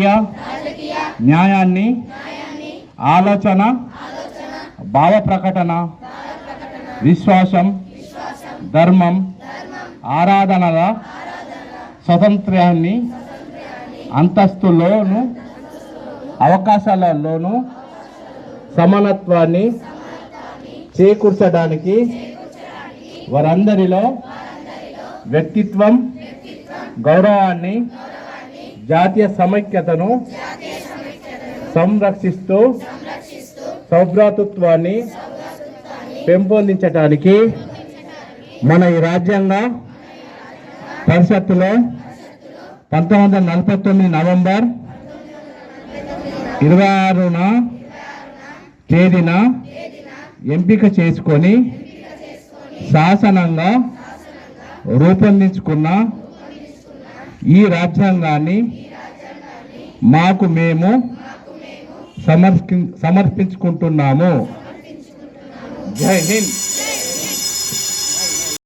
రాజకీయ న్యాయాన్ని ఆలోచన భావ ప్రకటన విశ్వాసం ధర్మం ఆరాధనల స్వతంత్రాన్ని అంతస్తులోను అవకాశాలలోను సమానత్వాన్ని చేకూర్చడానికి వారందరిలో వ్యక్తిత్వం గౌరవాన్ని జాతీయ సమైక్యతను సంరక్షిస్తూ సౌభ్రాతృత్వాన్ని పెంపొందించడానికి మన ఈ రాజ్యాంగ పరిషత్తులో పంతొమ్మిది వందల నలభై తొమ్మిది నవంబర్ ఇరవై ఆరున తేదీన ఎంపిక చేసుకొని శాసనంగా రూపొందించుకున్న ఈ రాజ్యాంగాన్ని మాకు మేము సమర్పి సమర్పించుకుంటున్నాము. జై హింద్.